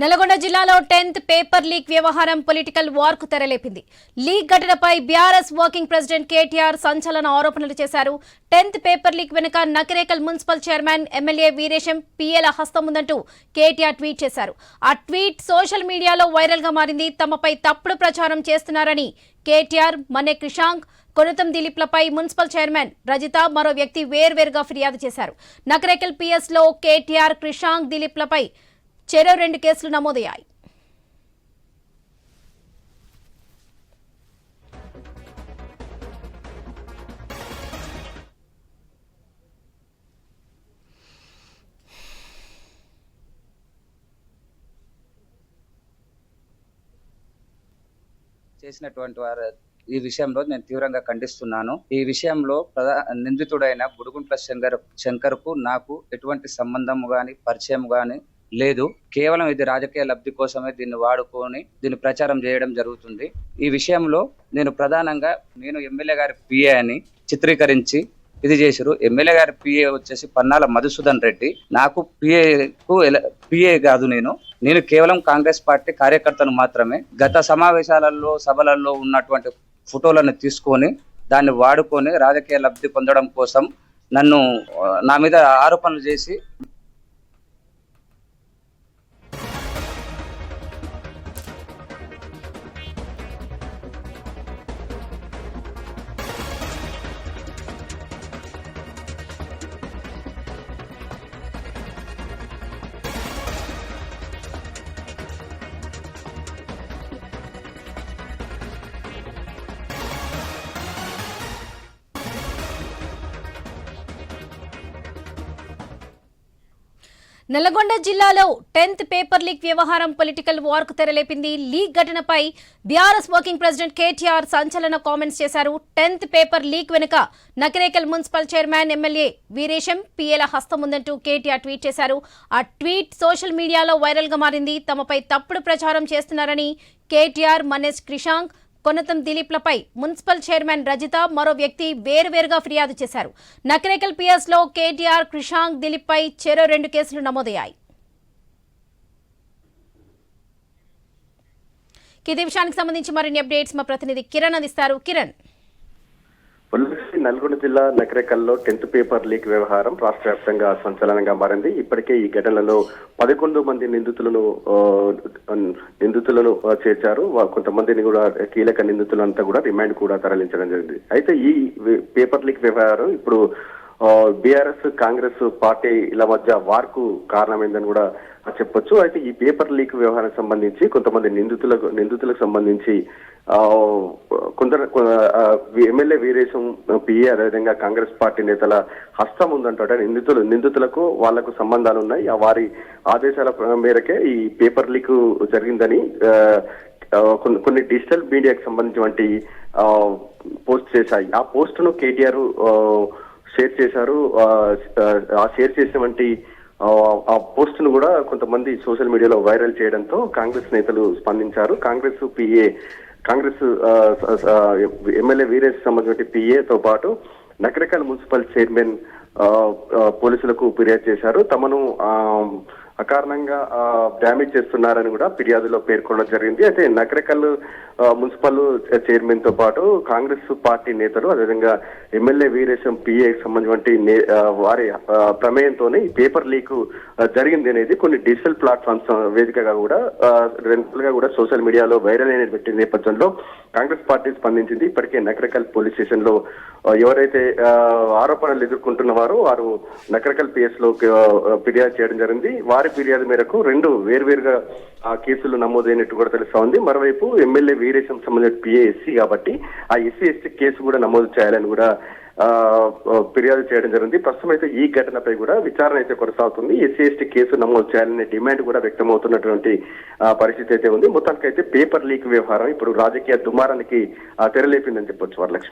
నల్గొండ జిల్లాలో tenth paper leak వ్యవహారం political వార్కు తెరలేపింది. లీక్ ఘటనపై బీఆర్ఎస్ వర్కింగ్ ప్రెసిడెంట్ కేటీఆర్ సంచలన ఆరోపణలు చేశారు. టెన్త్ పేపర్ లీక్ వెనుక Nakrekal municipal chairman MLA Veeresham పీఎల హస్తం ఉందంటూ కేటీఆర్ ట్వీట్ చేశారు. ఆ ట్వీట్ సోషల్ మీడియాలో వైరల్గా మారింది. తమపై తప్పుడు ప్రచారం చేస్తున్నారని కేటీఆర్ మనే క్రిషాంక్ కొనుతం దిలీప్లపై మున్సిపల్ చైర్మన్ రజిత మరో వ్యక్తి వేర్వేరుగా ఫిర్యాదు చేశారు. నకరేకల్ పిఎస్లో కేటీఆర్ క్రిషాంక్ దిలీప్లపై చెరో రెండు కేసులు నమోదయ్యాయి. చేసినటువంటి వారు ఈ విషయంలో నేను తీవ్రంగా ఖండిస్తున్నాను. ఈ విషయంలో ప్రధాన నిందితుడైన బుడుగుంట్ల శంకర్ శంకర్కు నాకు ఎటువంటి సంబంధం గాని పరిచయం గాని లేదు. కేవలం ఇది రాజకీయ లబ్ధి కోసమే దీన్ని వాడుకొని దీన్ని ప్రచారం చేయడం జరుగుతుంది. ఈ విషయంలో నేను ప్రధానంగా నేను ఎమ్మెల్యే గారి పిఏ అని చిత్రీకరించి ఇది చేశారు. ఎమ్మెల్యే గారి పిఏ వచ్చేసి పన్నాల మధుసూదన్ రెడ్డి. నాకు పిఏకు పిఏ కాదు నేను. నేను కేవలం కాంగ్రెస్ పార్టీ కార్యకర్తను మాత్రమే. గత సమావేశాలలో సభలలో ఉన్నటువంటి ఫోటోలను తీసుకొని దాన్ని వాడుకొని రాజకీయ లబ్ధి పొందడం కోసం నన్ను నా మీద ఆరోపణలు చేసి నల్గొండ జిల్లాలో టెన్త్ పేపర్ లీక్ వ్యవహారం పొలిటికల్ వార్కు తెరలేపింది. లీక్ ఘటనపై బీఆర్ఎస్ వర్కింగ్ ప్రెసిడెంట్ కేటీఆర్ సంచలన కామెంట్స్ చేశారు. టెన్త్ పేపర్ లీక్ వెనుక Nakrekal municipal chairman MLA Veeresham పిఏల హస్తం ఉందంటూ కేటీఆర్ ట్వీట్ చేశారు. ఆ ట్వీట్ సోషల్ మీడియాలో వైరల్గా మారింది. తమపై తప్పుడు ప్రచారం చేస్తున్నారని కేటీఆర్ మనేష్ క్రిషాంక్ కొనతం దిలీప్లపై మున్సిపల్ చైర్మన్ రజిత మరో వ్యక్తి వేరువేరుగా ఫిర్యాదు చేశారు. నకరేకల్ పిఎస్లో కేటీఆర్ క్రిషాంక్ దిలీప్పై చెరో రెండు కేసులు నమోదయ్యాయి. ఇదే విషయానికి సంబంధించి మరిన్ని అప్డేట్స్ మా ప్రతినిధి కిరణ్ అందిస్తారు. కిరణ్. నల్గొండ జిల్లా నకరేకల్లో టెన్త్ పేపర్ లీక్ వ్యవహారం రాష్ట్ర వ్యాప్తంగా సంచలనంగా మారింది. ఇప్పటికే ఈ ఘటనలో పదకొండు మంది నిందితులను నిందితులను చేర్చారు. కొంతమందిని కూడా కీలక నిందితులంతా కూడా రిమాండ్ కూడా తరలించడం జరిగింది. అయితే ఈ పేపర్ లీక్ వ్యవహారం ఇప్పుడు బీఆర్ఎస్ కాంగ్రెస్ పార్టీల మధ్య వార్కు కారణమైందని కూడా చెప్పొచ్చు. అయితే ఈ పేపర్ లీక్ వ్యవహారం సంబంధించి కొంతమంది నిందితులకు నిందితులకు సంబంధించి కొందరు ఎమ్మెల్యే వీరేశం పిఏ అదేవిధంగా కాంగ్రెస్ పార్టీ నేతల హస్తం ఉందంటాడు నిందితులు నిందితులకు వాళ్ళకు సంబంధాలు ఉన్నాయి. ఆ వారి ఆదేశాల మేరకే ఈ పేపర్ లీక్ జరిగిందని కొన్ని కొన్ని డిజిటల్ మీడియాకి సంబంధించినటువంటి పోస్ట్ చేశాయి. ఆ పోస్టును కేటీఆర్ షేర్ చేశారు. ఆ, ఆ షేర్ చేసినటువంటి ఆ, పోస్టును పోస్ట్ను కూడా కొంతమంది సోషల్ మీడియాలో వైరల్ చేయడంతో కాంగ్రెస్ నేతలు స్పందించారు. కాంగ్రెస్ పిఏ కాంగ్రెస్ ఎమ్మెల్యే వీరేష్ సంబంధించిన పిఏతో పాటు నకరకల్ మున్సిపల్ చైర్మన్ పోలీసులకు ఫిర్యాదు చేశారు. తమను అకారణంగా డ్యామేజ్ చేస్తున్నారని కూడా ఫిర్యాదులో పేర్కొనడం జరిగింది. అయితే నకరకల్ మున్సిపల్ చైర్మన్తో పాటు కాంగ్రెస్ పార్టీ నేతలు అదేవిధంగా ఎమ్మెల్యే వీరేశం పిఏ సంబంధించిన నే- వారి ప్రమేయంతోనే ఈ పేపర్ లీక్ జరిగింది అనేది కొన్ని డిజిటల్ ప్లాట్ఫామ్స్ వేదికగా కూడా ఆ, రెండుగా కూడా సోషల్ మీడియాలో వైరల్ అయినటువంటి నేపథ్యంలో కాంగ్రెస్ పార్టీ స్పందించింది. ఇప్పటికే నకరకల్ పోలీస్ స్టేషన్లో ఎవరైతే ఆరోపణలు ఎదుర్కొంటున్నవారో వారు నకరకల్ పిఎస్లో ఫిర్యాదు చేయడం జరిగింది. వారి ఫిర్యాదు మేరకు రెండు వేర్వేరుగా ఆ కేసులు నమోదైనట్టు కూడా తెలుస్తా ఉంది. మరోవైపు ఎమ్మెల్యే వీరేశం సంబంధించిన పిఏ ఎస్సీ కాబట్టి ఆ ఎస్సీ ఎస్టీ కేసు కూడా నమోదు చేయాలని కూడా ఫిర్యాదు చేయడం జరిగింది. ప్రస్తుతం అయితే ఈ ఘటనపై కూడా విచారణ అయితే కొనసాగుతుంది. ఎస్సీ ఎస్టీ కేసు నమోదు చేయాలనే డిమాండ్ కూడా వ్యక్తమవుతున్నటువంటి పరిస్థితి అయితే ఉంది. మొత్తానికైతే పేపర్ లీక్ వ్యవహారం ఇప్పుడు రాజకీయ దుమారానికి ఆ, తెరలేపిందని చెప్పొచ్చు వరలక్ష్మి.